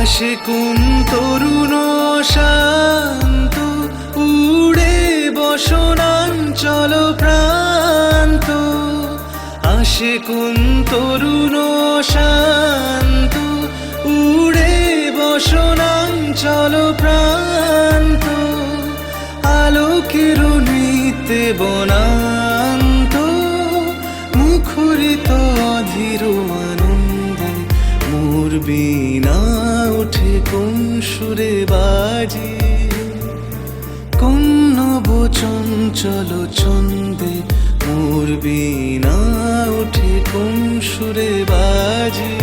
আসে কোন তরুণ শান্ত, উড়ে বসনাঞ্চল প্রান্ত। আসে কোন তরুণ শান্ত, উড়ে বসনাঞ্চল প্রান্ত। আলোকের নিতে বনান্ত মোর বিনা উঠে কোন সুরে বাজি। কোন নব চঞ্চল ছন্দে মোর বিনা উঠে কোন সুরে বাজি।